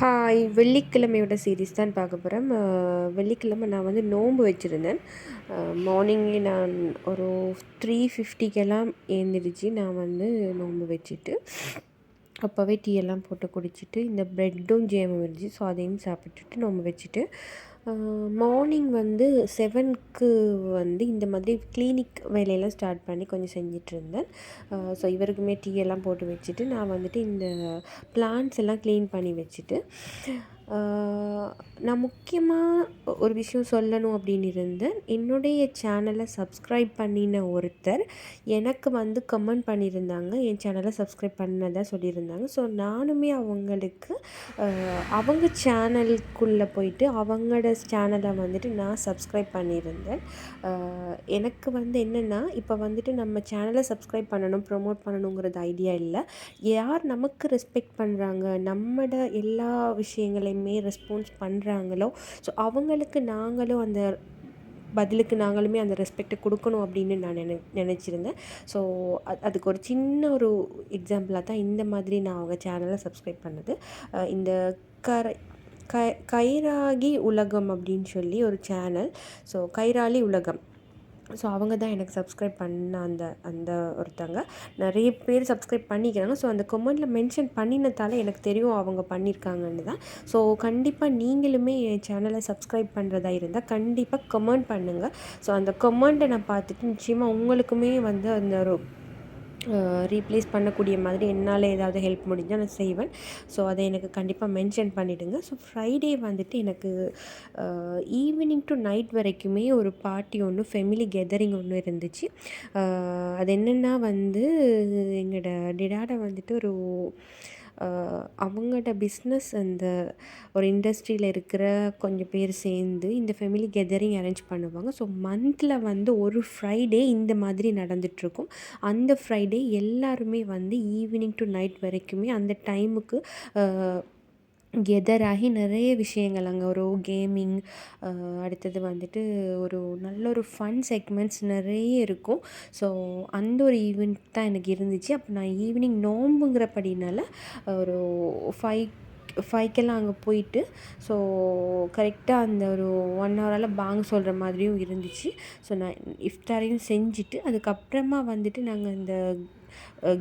Hi வெள்ளிக்கிழமையோட series தான் பார்க்க போகிறேன் வெள்ளிக்கிழமை நான் வந்து நோன்பு வச்சுருந்தேன். மார்னிங்கே நான் ஒரு த்ரீ ஃபிஃப்டிக்கெல்லாம் எழுந்திரிச்சு நான் வந்து நோன்பு வச்சுட்டு அப்போவே டீ எல்லாம் போட்டு குடிச்சிட்டு இந்த ப்ரெட்டும் ஜேமும் இருந்துச்சு. ஸோ அதையும் சாப்பிட்டுட்டு நோன்பு வச்சுட்டு மார்னிங் வந்து செவனுக்கு வந்து இந்த மாதிரி கிளினிக் வேலையெல்லாம் ஸ்டார்ட் பண்ணி கொஞ்சம் செஞ்சிட்ருந்தேன் ஸோ இவருக்குமே டீ எல்லாம் போட்டு வச்சுட்டு நான் வந்துட்டு இந்த பிளான்ட்ஸ் எல்லாம் க்ளீன் பண்ணி வச்சுட்டு நான் முக்கியமாக ஒரு விஷயம் சொல்லணும் அப்படின்னு இருந்தேன் என்னுடைய சேனலை சப்ஸ்கிரைப் பண்ணின ஒருத்தர் எனக்கு வந்து கமெண்ட் பண்ணியிருந்தாங்க. என் சேனலை சப்ஸ்கிரைப் பண்ணதாக சொல்லியிருந்தாங்க. ஸோ நானுமே அவங்களுக்கு அவங்க சேனலுக்குள்ளே போயிட்டு அவங்களோட சேனலை வந்துட்டு நான் சப்ஸ்கிரைப் பண்ணியிருந்தேன். எனக்கு வந்து என்னென்னா இப்போ வந்துட்டு நம்ம சேனலை சப்ஸ்கிரைப் பண்ணணும் ப்ரொமோட் பண்ணணுங்கிறது ஐடியா இல்லை. யார் நமக்கு ரெஸ்பெக்ட் பண்ணுறாங்க நம்மட எல்லா விஷயங்களையும் ரெஸ்பான்ஸ் பண்ணுறாங்களோ ஸோ அவங்களுக்கு நாங்களும் அந்த பதிலுக்கு நாங்களுமே அந்த ரெஸ்பெக்டை கொடுக்கணும் அப்படின்னு நான் நினை நினச்சிருந்தேன். ஸோ அது அதுக்கு ஒரு சின்ன ஒரு எக்ஸாம்பிளாக தான் இந்த மாதிரி நான் அவங்க சேனலை சப்ஸ்கிரைப் பண்ணது. இந்த கரை க கைராகி உலகம் அப்படின்னு சொல்லி ஒரு சேனல் ஸோ கைராளி உலகம். ஸோ அவங்க தான் எனக்கு சப்ஸ்கிரைப் பண்ண அந்த அந்த ஒருத்தங்க. நிறைய பேர் சப்ஸ்கிரைப் பண்ணிக்கிறாங்க. ஸோ அந்த கொமெண்டில் மென்ஷன் பண்ணினதால எனக்கு தெரியும் அவங்க பண்ணியிருக்காங்கன்னு தான். ஸோ கண்டிப்பாக நீங்களுமே என் சேனலை சப்ஸ்கிரைப் பண்ணுறதா இருந்தால் கண்டிப்பாக கமெண்ட் பண்ணுங்கள் ஸோ அந்த கமெண்ட்டை நான் பார்த்துட்டு நிச்சயமாக உங்களுக்குமே வந்து அந்த ஒரு ரீப்ளேஸ் பண்ணக்கூடிய மாதிரி என்னால் ஏதாவது ஹெல்ப் முடிஞ்சால் நான் செய்வேன். ஸோ அதை எனக்கு கண்டிப்பாக மென்ஷன் பண்ணிவிடுங்க ஸோ ஃப்ரைடே வந்துட்டு எனக்கு ஈவினிங் டு நைட் வரைக்குமே ஒரு பார்ட்டி ஒன்று ஃபெமிலி கெதரிங் ஒன்று இருந்துச்சு. அது என்னென்னா வந்து எங்களோட டிடாடை வந்துட்டு ஒரு அவங்களோட பிஸ்னஸ் அந்த ஒரு இண்டஸ்ட்ரியில் இருக்கிற கொஞ்சம் பேர் சேர்ந்து இந்த ஃபேமிலி கெதரிங் அரேஞ்ச் பண்ணுவாங்க. ஸோ மந்தில் வந்து ஒரு ஃப்ரைடே இந்த மாதிரி நடந்துகிட்ருக்கும் அந்த ஃப்ரைடே எல்லாருமே வந்து ஈவினிங் டு நைட் வரைக்குமே அந்த டைமுக்கு கெதராகி நிறைய விஷயங்கள். அங்கே ஒரு கேமிங் அடுத்தது வந்துட்டு ஒரு நல்ல ஒரு ஃபன் செக்மெண்ட்ஸ் நிறைய இருக்கும். ஸோ அந்த ஒரு ஈவெண்ட் தான் எனக்கு இருந்துச்சு. அப்போ நான் ஈவினிங் நோம்புங்கிறபடினால ஒரு ஃபைவ் ஃபைவ்க்கெல்லாம் அங்கே போயிட்டு ஸோ கரெக்டாக அந்த ஒரு ஒன் ஹவரால் பாங் சொல்கிற மாதிரியும் இருந்துச்சு. ஸோ நான் இஃப்தாரையும் செஞ்சுட்டு அதுக்கப்புறமா வந்துட்டு நாங்கள் இந்த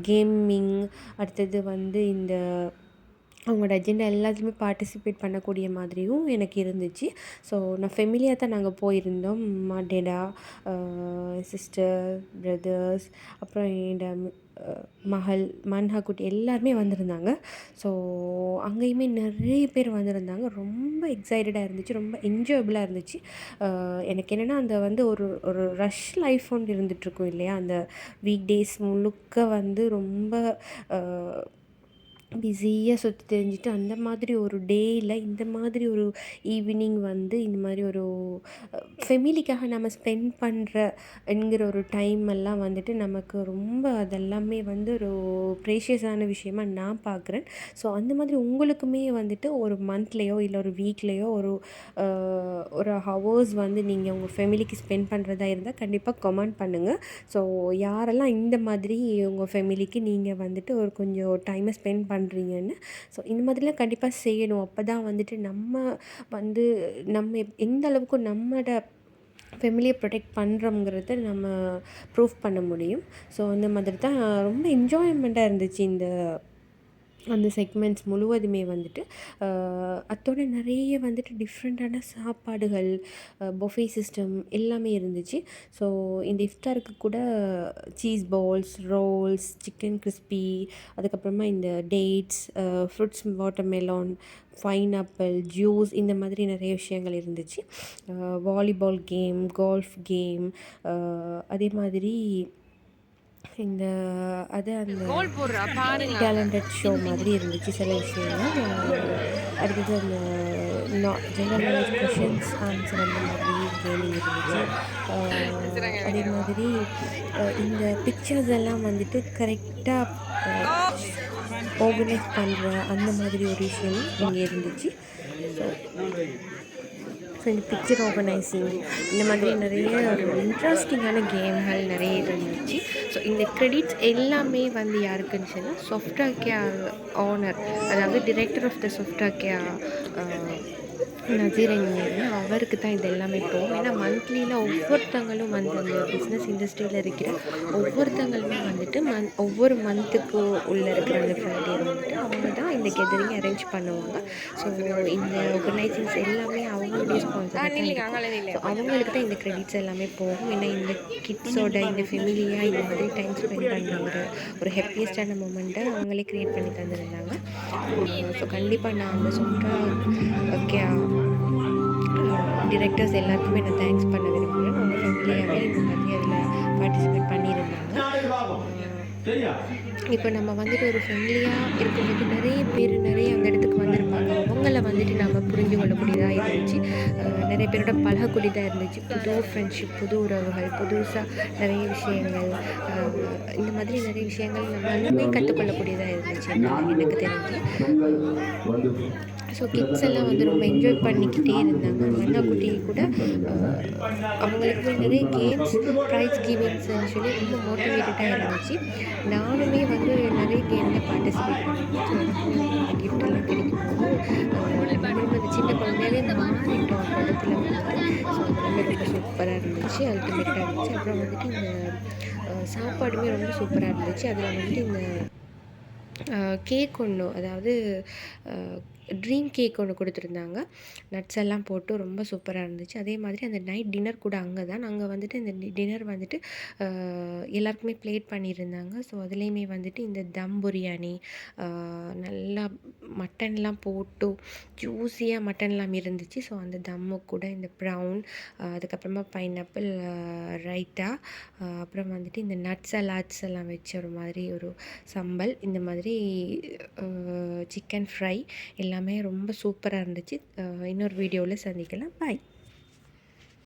கேமிங் அடுத்தது வந்து இந்த அவங்களோட அஜெண்டா எல்லாத்துலேயுமே பார்ட்டிசிபேட் பண்ணக்கூடிய மாதிரியும் எனக்கு இருந்துச்சு. ஸோ நான் ஃபெமிலியாக தான் நாங்கள் போயிருந்தோம். அம்மா டேடா சிஸ்டர் பிரதர்ஸ் அப்புறம் என்னோட மகள் மன்ஹா குட்டி எல்லாருமே வந்திருந்தாங்க. ஸோ அங்கேயுமே நிறைய பேர் வந்திருந்தாங்க. ரொம்ப எக்ஸைட்டடாக இருந்துச்சு. ரொம்ப என்ஜாயபிளாக இருந்துச்சு. எனக்கு என்னென்னா அந்த வந்து ஒரு ஒரு ரஷ் லைஃப் ஒன்று இருந்துகிட்ருக்கும் இல்லையா? அந்த வீக் டேஸ் முழுக்க வந்து ரொம்ப பிஸியாக சுற்றி தெரிஞ்சுட்டு அந்த மாதிரி ஒரு டேயில் இந்த மாதிரி ஒரு ஈவினிங் வந்து இந்த மாதிரி ஒரு ஃபெமிலிக்காக நம்ம ஸ்பெண்ட் பண்ணுற என்கிற ஒரு டைம் எல்லாம் வந்துட்டு நமக்கு ரொம்ப அதெல்லாமே வந்து ஒரு ப்ரேஷியஸான விஷயமா நான் பார்க்குறேன். ஸோ அந்த மாதிரி உங்களுக்குமே வந்துட்டு ஒரு மந்த்லேயோ இல்லை ஒரு வீக்லேயோ ஒரு ஒரு ஹவர்ஸ் வந்து நீங்கள் உங்கள் ஃபேமிலிக்கு ஸ்பெண்ட் பண்ணுறதா இருந்தால் கண்டிப்பாக கமெண்ட் பண்ணுங்கள் ஸோ யாரெல்லாம் இந்த மாதிரி உங்கள் ஃபேமிலிக்கு நீங்கள் வந்துட்டு ஒரு கொஞ்சம் டைமை ஸ்பெண்ட் பண்ணுறீங்கன்னு ஸோ இந்த மாதிரிலாம் கண்டிப்பாக செய்யணும். அப்போ தான் வந்துட்டு நம்ம வந்து நம்ம எந்த அளவுக்கு நம்மளோட ஃபேமிலியை ப்ரொடெக்ட் பண்ணுறோங்கிறத நம்ம ப்ரூஃப் பண்ண முடியும். ஸோ அந்த மாதிரி தான் ரொம்ப என்ஜாய்மெண்ட்டாக இருந்துச்சு இந்த அந்த செக்மெண்ட்ஸ் முழுவதுமே வந்துட்டு அத்தோட நிறைய வந்துட்டு டிஃப்ரெண்ட்டான சாப்பாடுகள் பொஃபே சிஸ்டம் எல்லாமே இருந்துச்சு. ஸோ இந்த இஃப்தாருக்கு கூட cheese balls rolls chicken crispy அதுக்கப்புறமா இந்த dates fruits watermelon pineapple juice இந்த மாதிரி நிறைய விஷயங்கள் இருந்துச்சு. வாலிபால் கேம் கோல்ஃப் கேம் அதே மாதிரி இந்த அது அந்த டேலண்டட் ஷோ மாதிரி இருந்துச்சு சில விஷயங்கள். அடுத்தது அந்த நா ஜெனரல் நாலேஜ் கொஷின்ஸ் ஆன்சர் அந்த மாதிரி கேமிங் இருந்துச்சு. அதே மாதிரி இந்த பிக்சர்ஸ் எல்லாம் வந்துட்டு கரெக்டாக ஆர்கனைஸ் பண்ணுற அந்த மாதிரி ஒரு விஷயம் இங்கே இருந்துச்சு. ஸோ ஸோ இந்த பிக்சர் ஆர்கனைசிங் இந்த மாதிரி நிறைய ஒரு இன்ட்ரெஸ்டிங்கான கேம்கள் நிறைய இருந்துச்சு. ஸோ இந்த க்ரெடிட்ஸ் எல்லாமே வந்து யாருக்குன்னு சொன்னால் சொஃப்டாக்கியா ஓனர் அதாவது டிரெக்டர் ஆஃப் த சொஃப்டாக்கியா என்ஜினியர்னு அவருக்கு தான் இது எல்லாமே போகும் ஏன்னா மந்த்லியில் ஒவ்வொருத்தங்களும் வந்து அந்த பிஸ்னஸ் இண்டஸ்ட்ரியில் இருக்கிற ஒவ்வொருத்தங்களுமே வந்துட்டு மந் ஒவ்வொரு மந்த்துக்கு உள்ளே இருக்கிற அந்த ஃப்ரைடே வந்துட்டு அவங்க தான் இந்த கெதரிங் அரேஞ்ச் பண்ணுவாங்க. ஸோ இந்த ஆர்கனைசிங்ஸ் எல்லாமே அவங்களுடைய ஸ்பான்சர் ஸோ அவங்களுக்கு தான் இந்த கிரெடிட்ஸ் எல்லாமே போகும். ஏன்னா இந்த கிட்ஸோட இந்த ஃபெமிலியாக இந்த மாதிரி டைம் ஸ்பெண்ட் பண்ண ஒரு ஒரு ஹாப்பியஸ்டான மூமெண்ட்டை அவங்களே க்ரியேட் பண்ணி தந்துருந்தாங்க. ஸோ கண்டிப்பாக நான் அந்த சொல்கிற ஓகே டிரெக்டர்ஸ் எல்லாருக்குமே நான் தேங்க்ஸ் பண்ண விரும்புகிறேன். அவங்க ஃபேமிலியாகவே இந்த மாதிரி அதில் பார்ட்டிசிபேட் பண்ணியிருந்தாங்க. இப்போ நம்ம வந்துட்டு ஒரு ஃப்ரெண்ட்லியாக இருக்கும்போது நிறைய பேர் நிறைய அந்த இடத்துக்கு வந்திருப்பாங்க. அவங்கள வந்துட்டு நம்ம புரிஞ்சு கொள்ளக்கூடியதாக இருந்துச்சு. நிறைய பேரோட பழகக்கூடியதாக இருந்துச்சு. புது ஃப்ரெண்ட்ஷிப் புது உறவுகள் புதுசாக நிறைய விஷயங்கள். இந்த மாதிரி நிறைய விஷயங்கள் நம்ம எல்லாமே கற்றுக்கொள்ளக்கூடியதாக இருந்துச்சு. எனக்கு தெரிஞ்சு. ஸோ கிட்ஸ் எல்லாம் வந்து ரொம்ப என்ஜாய் பண்ணிக்கிட்டே இருந்தாங்க. மன்னா குட்டி கூட அவங்களுக்கு நிறைய கேம்ஸ் ப்ரைஸ் கிவிங்ஸ் சொல்லி ரொம்ப மோட்டிவேட்டடாக இருந்துச்சு. நானுமே வந்து நிறைய கேமில் பார்ட்டிசிபேட் பண்ணேன். கிஃப்ட் எல்லாம் கிடைக்கும்போது அஹ், நம்மளும் அந்த சின்ன குழந்தையாவே மாறிட்டோம் அந்த இடத்துல ஸோ அது ரொம்ப சூப்பராக இருந்துச்சு அல்டிமேட்டாக இருந்துச்சு. அப்புறம் வந்துட்டு இந்த சாப்பாடுமே ரொம்ப சூப்பராக இருந்துச்சு. அதில் வந்துட்டு இந்த கேக் ஒன்று அதாவது ட்ரீம் கேக் ஒன்று கொடுத்துருந்தாங்க. நட்ஸ் எல்லாம் போட்டு ரொம்ப சூப்பராக இருந்துச்சு. அதே மாதிரி அந்த நைட் டின்னர் கூட அங்கே தான் நாங்கள் வந்துட்டு இந்த டின்னர் வந்துட்டு எல்லாருக்குமே ப்ளேட் பண்ணியிருந்தாங்க. ஸோ அதுலேயுமே வந்துட்டு இந்த தம் பிரியாணி நல்லா மட்டன்லாம் போட்டு ஜூஸியாக மட்டன்லாம் இருந்துச்சு. ஸோ அந்த தம்மு கூட இந்த ப்ரௌன் அதுக்கப்புறமா பைனாப்பிள் ரைத்தா அப்புறம் வந்துட்டு இந்த நட்ஸ் அலாட்ஸ் எல்லாம் வச்சு ஒரு மாதிரி ஒரு சம்பல். இந்த மாதிரி சிக்கன் ஃப்ரை எல்லாம் ரொம்ப சூப்பராக இருந்துச்சு. இன்னொரு வீடியோவில் சந்திக்கலாம். பாய்